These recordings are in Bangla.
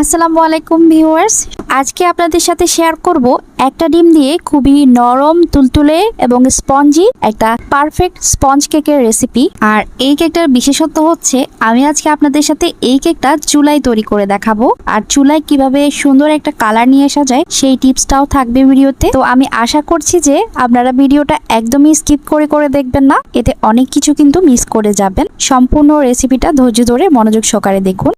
আসসালামু আলাইকুম ভিউয়ার্স। আজকে আপনাদের সাথে শেয়ার করব একটা ডিম দিয়ে খুবই নরম, তুলতুলে এবং স্পঞ্জি একটা পারফেক্ট স্পঞ্জ কেকের রেসিপি আর এই কেকটার বিশেষত্ব হচ্ছে, আমি আজকে আপনাদের সাথে এই কেকটা চুলায় তৈরি করে দেখাবো। আর চুলায় কীভাবে সুন্দর একটা কালার নিয়ে আসা যায় সেই টিপসটাও থাকবে ভিডিওতে। তো আমি আশা করছি যে আপনারা ভিডিওটা একদমই স্কিপ করে করে দেখবেন না। এতে অনেক কিছু কিন্তু মিস করে যাবেন। সম্পূর্ণ রেসিপিটা ধৈর্য ধরে মনোযোগ সহকারে দেখুন।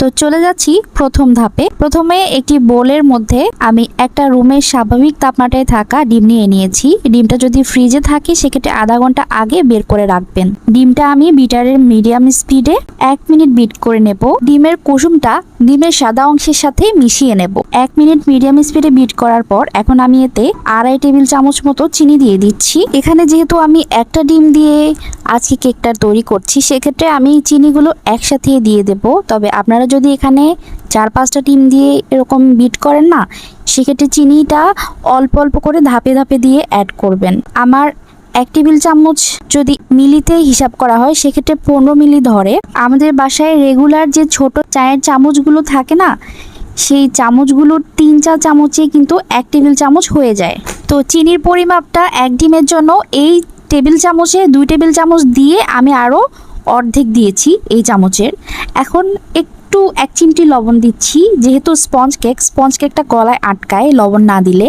তো চলে যাচ্ছি প্রথম ধাপে। প্রথমে একটি বোলের মধ্যে আমি একটা রুমের স্বাভাবিক তাপমাত্রায় থাকা ডিম নিয়ে নিয়েছি। ডিমটা যদি ফ্রিজে থাকে, সেক্ষেত্রে আধা ঘণ্টা আগে বের করে রাখবেন। ডিমটা আমি বিটারের মিডিয়াম স্পিডে এক মিনিট বিট করে নেব। ডিমের কুসুমটা ডিমের সাদা অংশের সাথে মিশিয়ে নেব। এক মিনিট মিডিয়াম স্পিডে বিট করার পর এখন আমি এতে আড়াই টেবিল চামচ মতো চিনি দিয়ে দিচ্ছি। এখানে যেহেতু আমি একটা ডিম দিয়ে আজকে কেকটা তৈরি করছি, সেক্ষেত্রে আমি চিনিগুলো একসাথে দিয়ে দেব। তবে আপনারা যদি এখানে চার পাঁচটা ডিম দিয়ে এরকম বিট করেন না, সেক্ষেত্রে চিনিটা অল্প অল্প করে ধাপে ধাপে দিয়ে অ্যাড করবেন। আমার এক টেবিল চামচ যদি মিলিতে হিসাব করা হয়, সেক্ষেত্রে পনেরো মিলি ধরে। আমাদের বাসায় রেগুলার যে ছোট চায়ের চামচগুলো থাকে না, সেই চামচগুলোর তিন চা চামচে কিন্তু এক টেবিল চামচ হয়ে যায়। তো চিনির পরিমাপটা এক ডিমের জন্য এই টেবিল চামচে দুই টেবিল চামচ দিয়ে আমি আরও অর্ধেক দিয়েছি এই চামচের। এখন একটু এক চিমটি লবণ দিচ্ছি। যেহেতু স্পঞ্জ কেক স্পঞ্জ কেকটা গলায় আটকায়, লবণ না দিলে।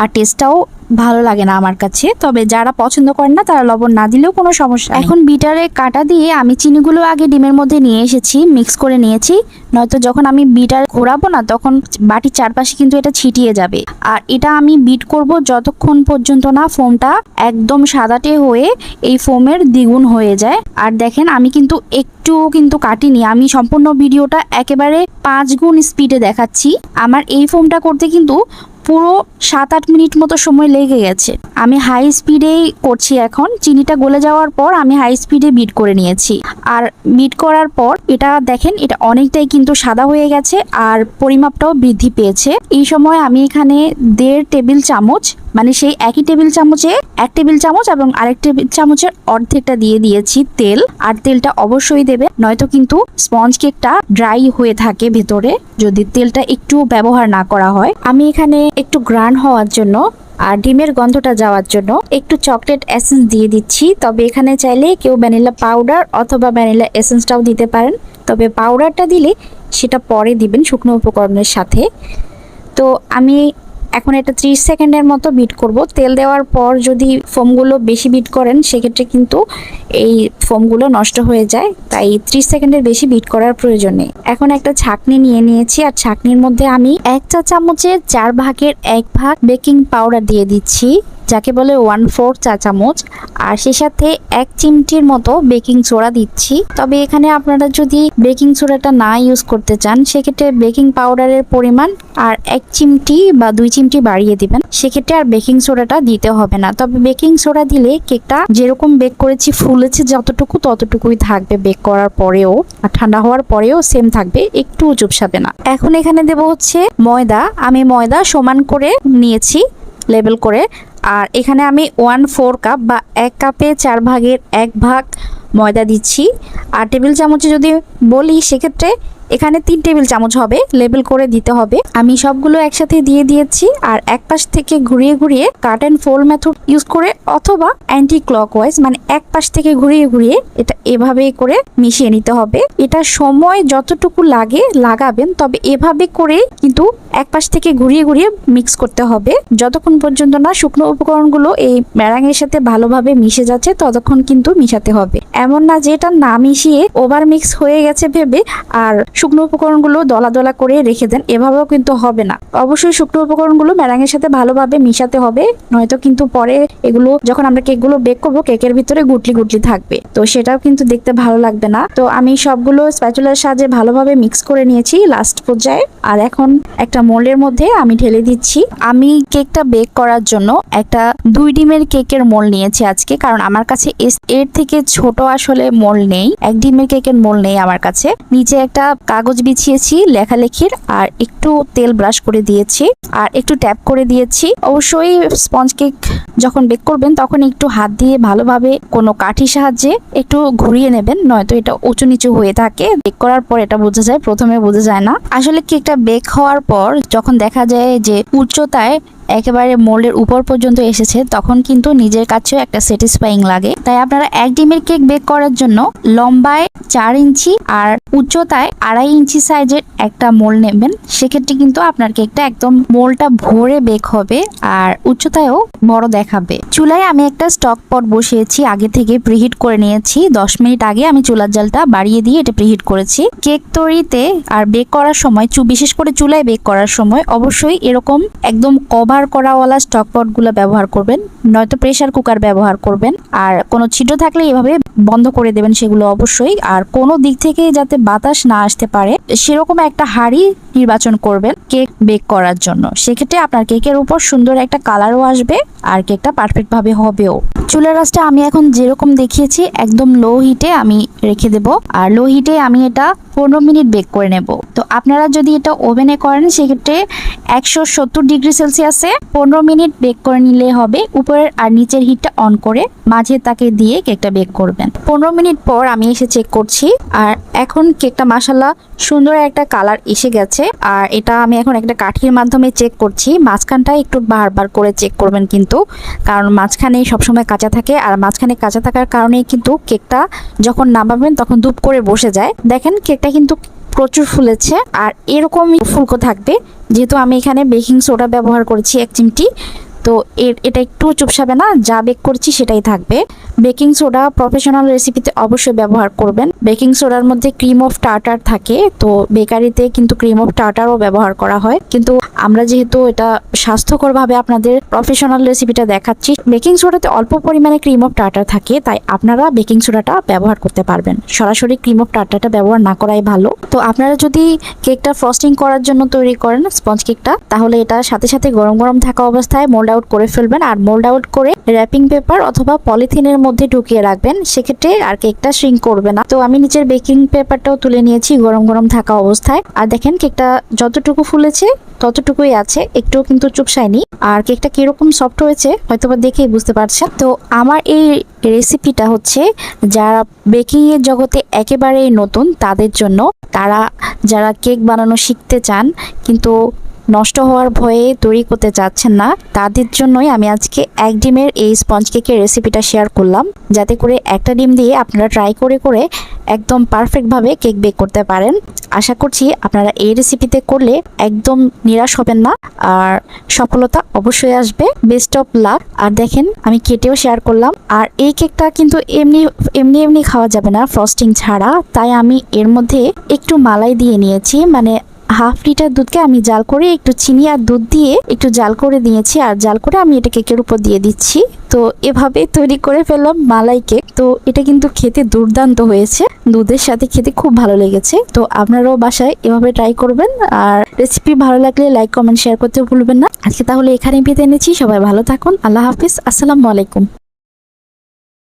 আর টেস্টটাও ভালো লাগে না আমার কাছে। তবে যারা পছন্দ করেন না, তারা লবণ না দিলেও কোনো সমস্যা এখন বিটারে কাটা দিয়ে আমি চিনিগুলো আগে ডিমের মধ্যে নিয়ে এসেছি মিক্স করে নিয়েছি। নয়তো যখন আমি বিটার ঘোরাবো না, তখন বাটির চারপাশে কিন্তু এটা ছিটিয়ে যাবে। আর এটা আমি বিট করব যতক্ষণ পর্যন্ত না ফোমটা একদম সাদাটে হয়ে এই ফোমের দ্বিগুণ হয়ে যায়। আর দেখেন, আমি কিন্তু একটু কিন্তু কাটিনি। আমি সম্পূর্ণ ভিডিওটা একেবারে পাঁচ গুণ স্পিডে দেখাচ্ছি। আমার এই ফোমটা করতে কিন্তু পুরো সাত আট মিনিট মতো সময় লেগে গেছে। আমি হাই স্পিডেই করছি এখন। চিনিটা গলে যাওয়ার পর আমি হাই স্পিডে বিট করে নিয়েছি। আর বিট করার পর এটা দেখেন, এটা অনেকটাই কিন্তু সাদা হয়ে গেছে আর পরিমাপটাও বৃদ্ধি পেয়েছে। এই সময় আমি এখানে দেড় টেবিল চামচ মানে সেই একই টেবিল চামচে এক টেবিল চামচ এবং আরেক টেবিল চামচের অর্ধেকটা দিয়ে দিয়েছি তেল। আর তেলটা অবশ্যই দেবে, নয়তো কিন্তু স্পঞ্জ কেকটা ড্রাই হয়ে থাকে ভেতরে যদি তেলটা একটু ব্যবহার না করা হয়। আমি এখানে একটু গ্রান হওয়ার জন্য আর ডিমের গন্ধটা যাওয়ার জন্য একটু চকলেট এসেন্স দিয়ে দিচ্ছি। তবে এখানে চাইলে কেউ ভ্যানিলা পাউডার অথবা ভ্যানিলা এসেন্সটাও দিতে পারেন। তবে পাউডারটা দিলে সেটা পরে দিবেন শুকনো উপকরণের সাথে। তো আমি এখন এটা ত্রিশ সেকেন্ডের মতো বিট করব। তেল দেওয়ার পর যদি ফোমগুলো বেশি বিট করেন, সেক্ষেত্রে কিন্তু এই ফোমগুলো নষ্ট হয়ে যায়, তাই ত্রিশ সেকেন্ডের বেশি বিট করার প্রয়োজন নেই। এখন একটা ছাকনি নিয়ে নিয়েছি, আর ছাকনির মধ্যে আমি এক চা চামচের চার ভাগের এক ভাগ বেকিং পাউডার দিয়ে দিচ্ছি, যাকে বলে ওয়ান ফোর চা চামচ, আর সে সাথে এক চিমটির মতো বেকিং সোডা দিচ্ছি। তবে এখানে আপনারা যদি বেকিং সোডাটা না ইউজ করতে চান, সেক্ষেত্রে বেকিং পাউডারের পরিমাণ আর এক চিমটি বা দুই চিমটি বাড়িয়ে দিবেন। সেক্ষেত্রে আর বেকিং সোডাটা দিতে হবে না। তবে বেকিং সোডা দিলে কেকটা যেরকম বেক করেছি, ফুলেছে যতটুকু ততটুকুই থাকবে বেক করার পরেও আর ঠান্ডা হওয়ার পরেও সেম থাকবে, একটু চুপসাবে না। এখন এখানে দেব হচ্ছে ময়দা। আমি ময়দা সমান করে নিয়েছি লেবেল করে। আর এখানে আমি ওয়ান ফোর কাপ বা এক কাপে চার ভাগের এক ভাগ ময়দা দিচ্ছি। আর টেবিল চামচে যদি বলি, সেক্ষেত্রে এখানে তিন টেবিল চামচ হবে লেবেল করে দিতে হবে। আমি সবগুলো একসাথে দিয়ে দিয়েছি আর এক পাশ থেকে ঘুরিয়ে ঘুরিয়ে cut and fold method use করে অথবা অ্যান্টি ক্লকওয়াইজ মানে এক পাশ থেকে ঘুরিয়ে ঘুরিয়ে এটা এভাবে করে মিশিয়ে নিতে হবে। এটা সময় যতটুকু লাগে লাগাবেন, তবে এভাবে করে কিন্তু এক পাশ থেকে ঘুরিয়ে ঘুরিয়ে মিক্স করতে হবে। যতক্ষণ পর্যন্ত না শুকনো উপকরণগুলো এই ম্যারাঙের সাথে ভালোভাবে মিশে যাচ্ছে, ততক্ষণ কিন্তু মিশাতে হবে। এমন না যে এটা না মিশিয়ে ওভার মিক্স হয়ে গেছে ভেবে, আর শুকনো উপকরণগুলো দলা দলা করে রেখে দেন, এভাবেও কিন্তু হবে না। অবশ্যই শুকনো উপকরণগুলো ম্যারাঙের সাথে ভালোভাবে মিশাতে হবে, নয়তো কিন্তু পরে এগুলো, যখন আমরা কেকগুলো বেক করব, কেকের ভিতরে গুটলি গুটলি থাকবে। তো সেটাও কিন্তু দেখতে ভালো লাগবে না। তো আমি সবগুলো স্প্যাচুলার সাহায্যে ভালোভাবে মিক্স করে নিয়েছি লাস্ট পর্যায়ে। আর এখন একটা মোল্ডের মধ্যে আমি ঢেলে দিচ্ছি। আমি কেকটা বেক করার জন্য একটা দুই ডিমের কেকের মোল নিয়েছি আজকে, কারণ আমার কাছে এর থেকে ছোট আসলে মোল নেই। এক ডিমের কেকের মোল নেই আমার কাছে। নিচে একটা কাগজ বিছিয়েছি লেখালেখির, আর একটু তেল ব্রাশ করে দিয়েছি, আর একটু ট্যাপ করে দিয়েছি। অবশ্যই স্পঞ্জ কেক যখন বেক করবেন, তখন একটু হাত দিয়ে ভালোভাবে কোনো কাঠির সাহায্যে একটু ঘুরিয়ে নেবেন, নয়তো এটা উঁচু নিচু হয়ে থাকে। বেক করার পর এটা বোঝা যায়, প্রথমে বোঝা যায় না। আসলে কেকটা বেক হওয়ার পর যখন দেখা যায় যে উচ্চতায় একেবারে মোল্ডের উপর পর্যন্ত এসেছে, তখন কিন্তু নিজের কাছেও একটা স্যাটিসফাইং লাগে। তাই আপনারা এক ডিমের কেক বেক করার জন্য লম্বায় চার ইঞ্চি আর উচ্চতায় আড়াই ইঞ্চি সাইজের একটা মোল নেবেন। সেক্ষেত্রে কিন্তু আপনার কেকটা একদম মোলটা ভরে বেক হবে আর উচ্চতায়ও বড় দেখাবে। চুলায় আমি একটা স্টক পট বসিয়েছি, আগে থেকে প্রিহিট করে নিয়েছি। দশ মিনিট আগে আমি চুলার জালটা বাড়িয়ে দিয়ে এটা প্রিহিট করেছি। কেক তৈরিতে আর বেক করার সময় বিশেষ করে চুলায় বেক করার সময় অবশ্যই এরকম একদম কভার করাওয়ালা স্টক পটগুলো ব্যবহার করবেন, নয়তো প্রেসার কুকার ব্যবহার করবেন, আর কোনো ছিদ্র থাকলে এভাবে বন্ধ করে দেবেন সেগুলো অবশ্যই, আর কোনো দিক থেকে যাতে বাতাস না আসতে পারে, সেরকম একটা হাঁড়ি নির্বাচন করবেন কেক বেক করার জন্য। সেক্ষেত্রে আপনার কেকের উপর সুন্দর একটা কালারও আসবে, আর কেকটা পারফেক্ট ভাবে হবেও। চুলার রাসটা আমি এখন যেরকম দেখিয়েছি, একদম লো হিটে আমি রেখে দেব, আর লো হিটে আমি এটা পনেরো মিনিট বেক করে নেব। তো আপনারা যদি এটা ওভেনে করেন, সেক্ষেত্রে একশো সত্তর ডিগ্রি সেলসিয়াসে পনেরো মিনিট বেক করে নিলে হবে। উপরের আর নিচের হিটটা অন করে মাঝে তাকে দিয়ে কেকটা বেক করবেন। পনেরো মিনিট পর আমি এসে চেক করছি। আর এখন কেকটা মাসাল্লাহ সুন্দর একটা কালার এসে গেছে। আর এটা আমি এখন একটা কাঠির মাধ্যমে চেক করছি। মাঝখানটা একটু বারবার করে চেক করবেন কিন্তু, কারণ মাঝখানে সবসময় কাঁচা থাকে। আর মাঝখানে কাঁচা থাকার কারণে কিন্তু কেকটা যখন নামাবেন, তখন ধূপ করে বসে যায়। দেখেন কেকটা কিন্তু প্রচুর ফুলেছে আর এরকমই ফুলকো থাকবে। যেহেতু আমি এখানে বেকিং সোডা ব্যবহার করেছি এক চিমটি। তো এর, এটা একটু চুপসাবে না, যা বেক করছি সেটাই থাকবে। বেকিং সোডা প্রফেশনাল রেসিপিতে অবশ্যই ব্যবহার করবেন। বেকিং সোডার মধ্যে ক্রিম অফ টার্টার থাকে, তো বেকারিতে কিন্তু ক্রিম অফ টার্টারও ব্যবহার করা হয়। কিন্তু আমরা যেহেতু এটা স্বাস্থ্যকরভাবে আপনাদের প্রফেশনাল রেসিপিটা দেখাচ্ছি বেকিং সোডাতে অল্প পরিমাণে ক্রিম অফ টার্টার থাকে, তাই আপনারা বেকিং সোডাটা ব্যবহার করতে পারবেন। সরাসরি ক্রিম অফ টার্টারটা ব্যবহার না করাই ভালো। তো আপনারা যদি কেকটা ফ্রস্টিং করার জন্য তৈরি করেন স্পঞ্জ কেকটা তাহলে এটা সাথে সাথে গরম গরম থাকা অবস্থায় মোল্ড আউট করে ফেলবেন আর মোল্ড আউট করে র্যাপিং পেপার অথবা পলিথিনের মধ্যে ঢুকিয়ে রাখবেন। সেক্ষেত্রে আর কেকটা শ্রিঙ্ক করবে না। তো আমি নিচের বেকিং পেপারটাও তুলে নিয়েছি গরম গরম থাকা অবস্থায়। আর দেখেন কেকটা যতটুকু ফুলেছে, ততটুকুই আছে। একটুও কিন্তু চুপসায়নি। আর কেকটা কীরকম সফট হয়েছে, হয়তোবা দেখেই বুঝতে পারছেন। তো আমার এই রেসিপিটা হচ্ছে যারা বেকিং এর জগতে একেবারেই নতুন, তাদের জন্য। তারা যারা কেক বানানো শিখতে চান, কিন্তু নষ্ট হওয়ার ভয়ে তৈরি করতে চাচ্ছেন না। তাদের জন্যই আমি আজকে এক ডিমের এই স্পঞ্জ কেকের রেসিপিটা শেয়ার করলাম। যাতে করে একটা ডিম দিয়ে আপনারা ট্রাই করে করে একদম পারফেক্টভাবে কেক বেক করতে পারেন। আশা করছি আপনারা এই রেসিপিতে করলে একদম নিরাশ হবেন না। আর সফলতা অবশ্যই আসবে। বেস্ট অফ লাক আর দেখেন, আমি কেটেও শেয়ার করলাম। আর এই কেকটা কিন্তু এমনি এমনি এমনি খাওয়া যাবে না ফ্রস্টিং ছাড়া। তাই আমি এর মধ্যে একটু মালাই দিয়ে নিয়েছি। মানে হাফ লিটার দুধকে আমি জাল করে একটু চিনি আর দুধ দিয়ে একটু জাল করে দিয়েছি। আর জাল করে আমি এটা কেকের উপর দিয়ে দিচ্ছি। তো এভাবে তৈরি করে ফেললাম মালাই কেক। তো এটা কিন্তু খেতে দুর্দান্ত হয়েছে। দুধের সাথে খেতে খুব ভালো লেগেছে। তো আপনারাও বাসায় এভাবে ট্রাই করবেন। আর রেসিপি ভালো লাগলে লাইক কমেন্ট শেয়ার করতে ভুলবেন না। আজকে তাহলে এখানেই পেতে এনেছি সবাই ভালো থাকুন। আল্লাহ হাফিজ। আসসালামু আলাইকুম।